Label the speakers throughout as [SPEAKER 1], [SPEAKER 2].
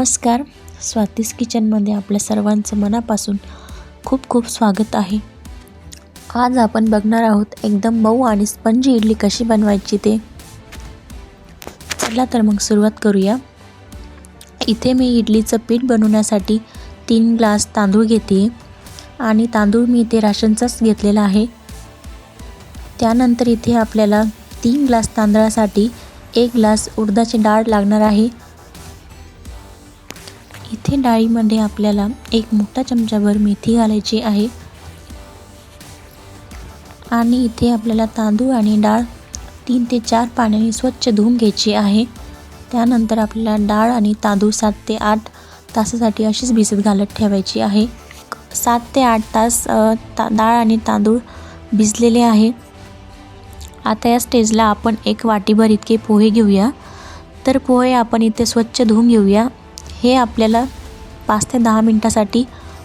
[SPEAKER 1] नमस्कार. स्वातीस किचनमध्ये आपल्या सर्वांचं मनापासून खूप खूप स्वागत आहे. आज आपण बघणार आहोत एकदम मऊ आणि स्पंजी इडली कशी बनवायची ते. चला तर मग सुरुवात करूया. इथे मी इडलीचं पीठ बनवण्यासाठी तीन ग्लास तांदूळ घेते आणि तांदूळ मी इथे राशनचाच घेतलेला आहे. त्यानंतर इथे आपल्याला तीन ग्लास तांदळासाठी एक ग्लास उडदाची डाळ लागणार आहे. इथे डाळीमध्ये आपल्याला एक मोठा चमचाभर मेथी घालायची आहे. आणि इथे आपल्याला तांदूळ आणि डाळ तीन ते चार पाण्याने स्वच्छ धुवून घ्यायची आहे. त्यानंतर आपल्याला डाळ आणि तांदूळ सात ते आठ तासासाठी अशीच भिजत घालत ठेवायची आहे. सात ते आठ तास ता डाळ आणि तांदूळ भिजलेले आहे. आता या स्टेजला आपण एक वाटीभर इतके पोहे घेऊया. तर पोहे आपण इथे स्वच्छ धुवून घेऊया. हे आपल्याला पाच ते दहा मिनटासाठी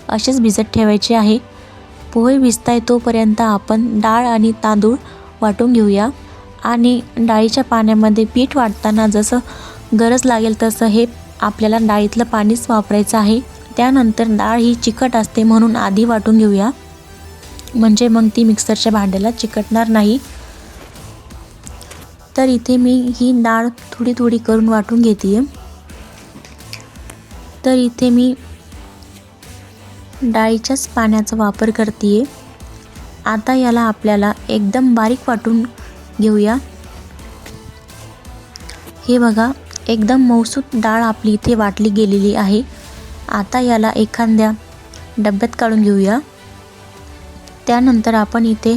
[SPEAKER 1] असेच भिजत ठेवायचे आहे. पोहे भिजताय तोपर्यंत आपण डाळ आणि तांदूळ वाटून घेऊया. आणि डाळीच्या पाण्यामध्ये पीठ वाटताना जसं गरज लागेल तसं हे आपल्याला डाळीतलं पाणीच वापरायचं आहे. त्यानंतर डाळ ही चिकट असते म्हणून आधी वाटून घेऊया. म्हणजे मग ती मिक्सरच्या भांड्याला चिकटणार नाही. तर इथे मी ही डाळ थोडी थोडी करून वाटून घेते आहे तर इथे मी डाळीच्याच पाण्याचा वापर करते आता याला आपल्याला एकदम बारीक वाटून घेऊया. हे बघा एकदम मौसूत डाळ आपली इथे वाटली गेलेली आहे. आता याला एखाद्या डब्यात काढून घेऊया. त्यानंतर आपण इथे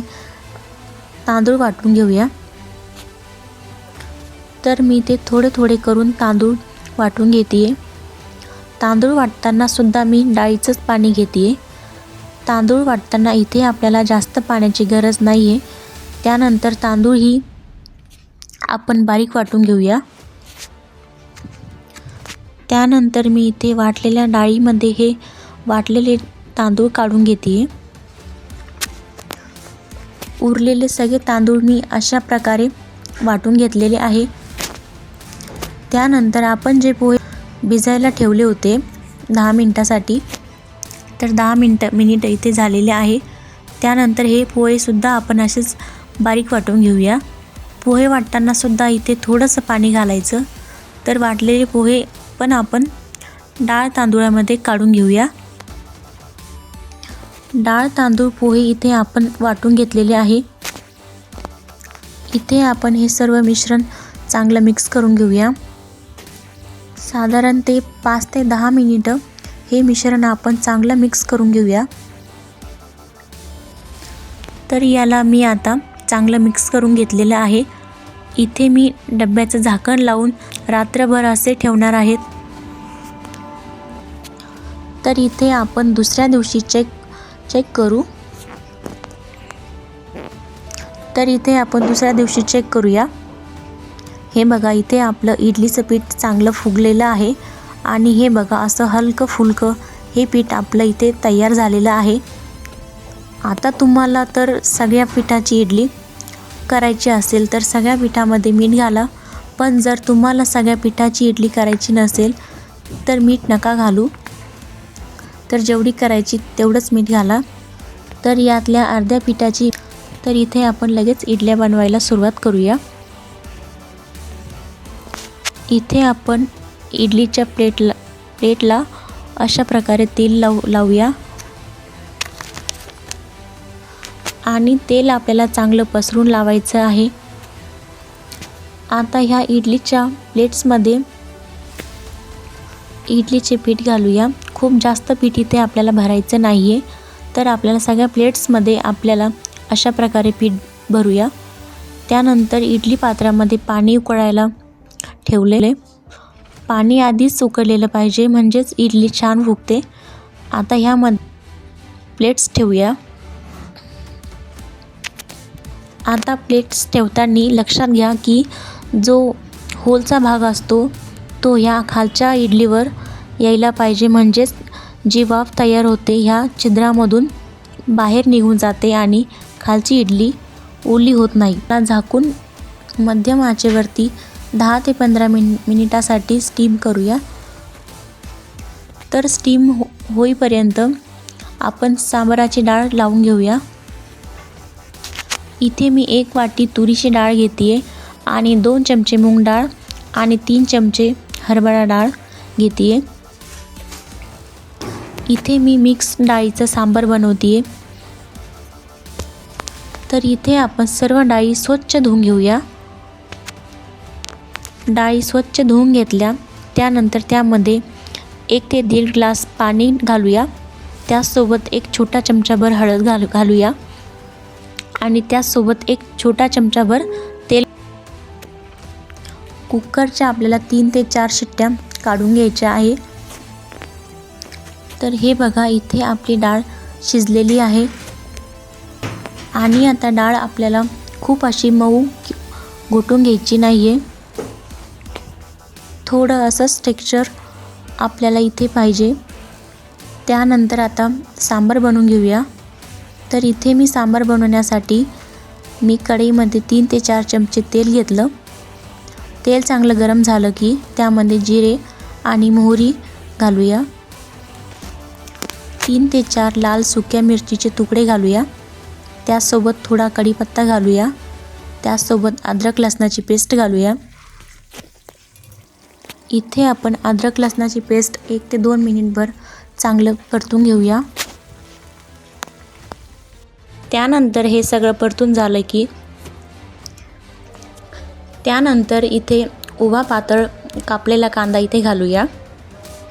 [SPEAKER 1] तांदूळ वाटून घेऊया. तर मी ते थोडे थोडे करून तांदूळ वाटून घेते तांदूळ वाटताना सुद्धा मी डाळीचंच पाणी घेते तांदूळ वाटताना इथे आपल्याला जास्त पाण्याची गरज नाही आहे त्यानंतर तांदूळ ही आपण बारीक वाटून घेऊया. त्यानंतर मी इथे वाटलेल्या डाळीमध्ये हे वाटलेले तांदूळ काढून घेते उरलेले सगळे तांदूळ मी अशा प्रकारे वाटून घेतलेले आहे. त्यानंतर आपण जे पोहे भिजायला ठेवले होते दहा मिनटासाठी. तर दहा मिनटं मिनिट इथे झालेले आहे. त्यानंतर हे पोहेसुद्धा आपण असेच बारीक वाटून घेऊया. पोहे वाटतानासुद्धा इथे थोडंसं पाणी घालायचं. तर वाटलेले पोहे पण आपण डाळ तांदूळामध्ये काढून घेऊया. डाळ तांदूळ पोहे इथे आपण वाटून घेतलेले आहे. इथे आपण हे सर्व मिश्रण चांगलं मिक्स करून घेऊया. साधारण ते पाच ते दहा मिनिटं हे मिश्रण आपण चांगलं मिक्स करून घेऊया. तर याला मी आता चांगलं मिक्स करून घेतलेलं आहे. इथे मी डब्याचं झाकण लावून रात्रभर असे ठेवणार आहेत. तर इथे आपण दुसऱ्या दिवशी चेक चेक करू. तर इथे आपण दुसऱ्या दिवशी चेक करूया. हे बघा इथे आपलं इडलीचं पीठ चांगलं फुगलेलं आहे. आणि हे बघा असं हलकं फुलकं हे पीठ आपलं इथे तयार झालेलं आहे. आता तुम्हाला तर सगळ्या पिठाची इडली करायची असेल तर सगळ्या पिठामध्ये मीठ घाला. पण जर तुम्हाला सगळ्या पिठाची इडली करायची नसेल तर मीठ नका घालू. तर जेवढी करायची तेवढंच मीठ घाला. तर यातल्या अर्ध्या पिठाची तर इथे आपण लगेच इडल्या बनवायला सुरुवात करूया. इथे आपण इडलीच्या प्लेटला प्लेटला अशा प्रकारे तेल लावू लावूया. आणि तेल आपल्याला चांगलं पसरून लावायचं आहे. आता ह्या इडलीच्या प्लेट्समध्ये इडलीचे पीठ घालूया. खूप जास्त पीठ इथे आपल्याला भरायचं नाही आहे तर आपल्याला सगळ्या प्लेट्समध्ये आपल्याला अशा प्रकारे पीठ भरूया. त्यानंतर इडली पात्रामध्ये पाणी उकळायला ठेवलेले. पाणी आधीच उकळलेलं पाहिजे म्हणजेच इडली छान फुगते. आता ह्यामध्ये प्लेट्स ठेवूया. आता प्लेट्स ठेवताना लक्षात घ्या की जो होलचा भाग असतो तो ह्या खालच्या इडलीवर यायला पाहिजे म्हणजेच जी वाफ तयार होते ह्या छिद्रामधून बाहेर निघून जाते आणि खालची इडली ओली होत नाही. ना झाकून मध्यम आचेवरती दहा ते पंधरा मिन मिनिटासाठी स्टीम करूया. तर स्टीम हो होईपर्यंत आपण सांबाराची डाळ लावून घेऊया. इथे मी एक वाटी तुरीची डाळ घेते आहे आणि दोन चमचे मूग डाळ आणि तीन चमचे हरभरा डाळ घेते आहे इथे मी मिक्स डाळीचं सांबार बनवते आहे तर इथे आपण सर्व डाळी स्वच्छ धुवून घेऊया. डाळी स्वच्छ धुवून घेतल्या. त्यानंतर त्यामध्ये एक ते दीड ग्लास पाणी घालूया. त्यासोबत एक छोटा चमचाभर हळद घालू घालूया. आणि त्याचसोबत एक छोटा चमचाभर तेल कुकरच्या आपल्याला तीन ते चार शिट्ट्या काढून घ्यायच्या आहे. तर हे बघा इथे आपली डाळ शिजलेली आहे. आणि आता डाळ आपल्याला खूप अशी मऊ घोटून घ्यायची नाही आहे थोडं असंच टेक्स्चर आपल्याला इथे पाहिजे. त्यानंतर आता सांबार बनवून घेऊया. तर इथे मी सांबार बनवण्यासाठी मी कढईमध्ये तीन ते चार चमचे तेल घेतलं. तेल चांगलं गरम झालं की त्यामध्ये जिरे आणि मोहरी घालूया. तीन ते चार लाल सुक्या मिरचीचे तुकडे घालूया. त्यासोबत थोडा कढीपत्ता घालूया. त्यासोबत अद्रक लसणाची पेस्ट घालूया. इथे आपण अद्रक लसणाची पेस्ट एक ते दोन मिनिटभर चांगलं परतून घेऊया. त्यानंतर हे सगळं परतून झालं की त्यानंतर इथे उभा पातळ कापलेला कांदा इथे घालूया.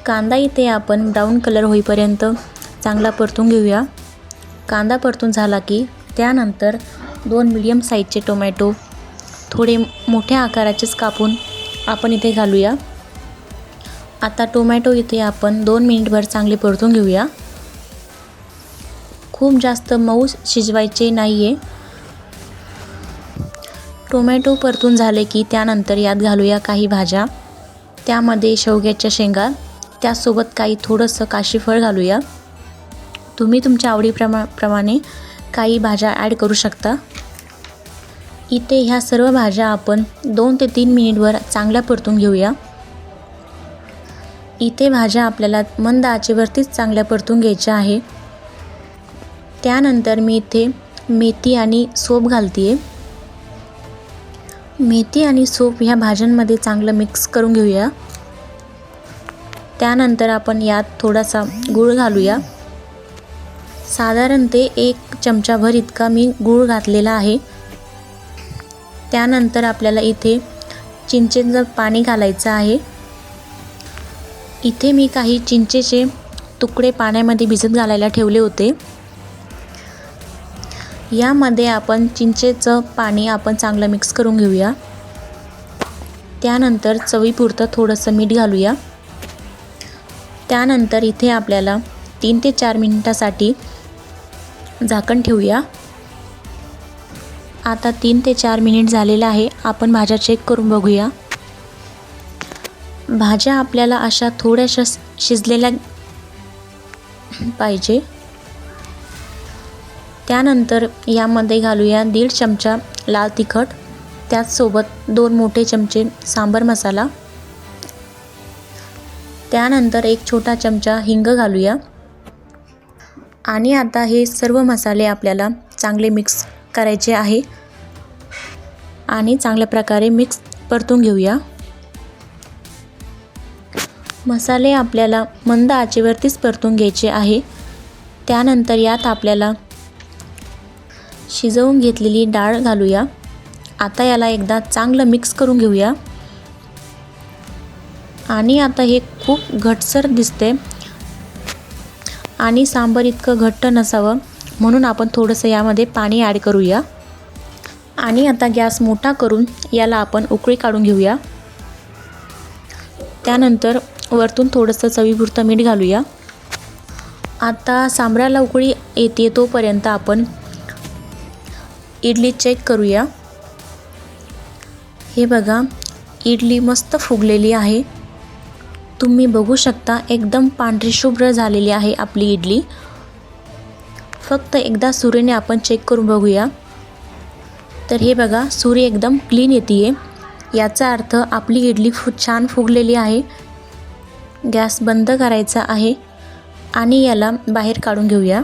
[SPEAKER 1] कांदा इथे आपण ब्राऊन कलर होईपर्यंत चांगला परतून घेऊया. कांदा परतून झाला की त्यानंतर दोन मिडियम साईजचे टोमॅटो थोडे मोठ्या आकाराचेच कापून आपण इथे घालूया. आता टोमॅटो इथे आपण दोन मिनिटभर चांगले परतून घेऊया. खूप जास्त मऊ शिजवायचे नाही आहे टोमॅटो परतून झाले की त्यानंतर यात घालूया काही भाज्या. त्यामध्ये शेवग्याच्या शेंगा त्यासोबत काही थोडंसं काशीफळ घालूया. तुम्ही तुमच्या आवडीप्रमा प्रमाणे काही भाज्या ॲड करू शकता. इथे ह्या सर्व भाज्या आपण दोन ते तीन मिनिटवर चांगल्या परतून घेऊया. इथे भाज्या आपल्याला मंद आचेवरतीच चांगल्या परतून घ्यायच्या आहे. त्यानंतर मी इथे मेथी आणि सोप घालते आहे मेथी आणि सोप ह्या भाज्यांमध्ये चांगलं मिक्स करून घेऊया. त्यानंतर आपण यात थोडासा गूळ घालूया. साधारण ते एक चमचाभर इतका मी गूळ घातलेला आहे. त्यानंतर आपल्याला इथे चिंचेचं पाणी घालायचं आहे. इथे मी काही चिंचेचे तुकडे पाण्यामध्ये भिजत घालायला ठेवले होते. यामध्ये आपण चिंचेचं पाणी आपण चांगलं मिक्स करून घेऊया. त्यानंतर चवीपुरतं थोडंसं मीठ घालूया. त्यानंतर इथे आपल्याला तीन ते चार मिनिटासाठी झाकण ठेवूया. आता तीन ते चार मिनिट झालेलं आहे. आपण भाज्या चेक करून बघूया. भाज्या आपल्याला अशा थोड्याशा शिजलेल्या पाहिजे. त्यानंतर यामध्ये घालूया दीड चमचा लाल तिखट त्याचसोबत दोन मोठे चमचे सांबर मसाला. त्यानंतर एक छोटा चमचा हिंग घालूया. आणि आता हे सर्व मसाले आपल्याला चांगले मिक्स करायचे आहे. आणि चांगल्या प्रकारे मिक्स परतून घेऊया. मसाले आपल्याला मंद आचेवरतीच परतून घ्यायचे आहे. त्यानंतर यात आपल्याला शिजवून घेतलेली डाळ घालूया. आता याला एकदा चांगलं मिक्स करून घेऊया. आणि आता हे खूप घटसर दिसते. आणि सांबर इतकं घट्ट नसावं म्हणून आपण थोडंसं यामध्ये पाणी ॲड करूया. आणि आता गॅस मोठा करून याला आपण उकळी काढून घेऊया. त्यानंतर वरतून थोडंसं चवीपुरतं मीठ घालूया. आता सांबराला उकळी येते तोपर्यंत आपण इडली चेक करूया. हे बघा इडली मस्त फुगलेली आहे. तुम्ही बघू शकता एकदम पांढरी शुभ्र झालेली आहे आपली इडली. फक्त एकदा सुरीने आपण चेक करून बघूया. तर हे बघा सुरी एकदम क्लीन येते आहे याचा अर्थ आपली इडली फु छान फुगलेली आहे. गॅस बंद करायचा आहे आणि याला बाहेर काढून घेऊया.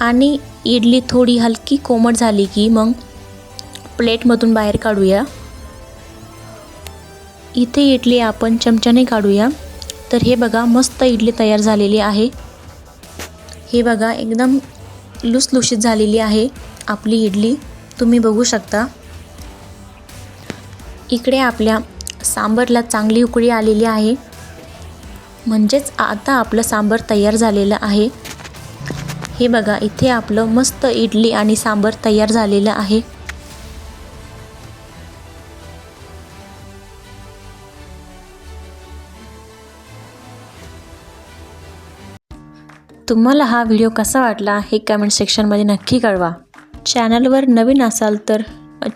[SPEAKER 1] आणि इडली थोडी हलकी कोमट झाली की मग प्लेटमधून बाहेर काढूया. इथे इडली आपण चमच्याने काढूया. तर हे बघा मस्त इडली तयार झालेली आहे. हे बघा एकदम लुसलुशीत झालेली आहे आपली इडली. तुम्ही बघू शकता. इकडे आपल्या सांबरला चांगली उकळी आलेली आहे. म्हणजेच आता आपलं सांबर तयार झालेलं आहे. हे बघा इथे आपलं मस्त इडली आणि सांबर तयार झालेलं आहे. तुम्हाला हा व्हिडिओ कसा वाटला हे कमेंट सेक्शनमध्ये नक्की कळवा. चॅनलवर नवीन असाल तर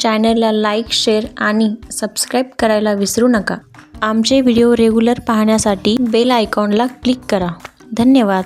[SPEAKER 1] चॅनलला लाईक शेअर आणि सबस्क्राईब करायला विसरू नका. आमचे व्हिडिओ रेग्युलर पाहण्यासाठी बेल आयकॉनला क्लिक करा. धन्यवाद.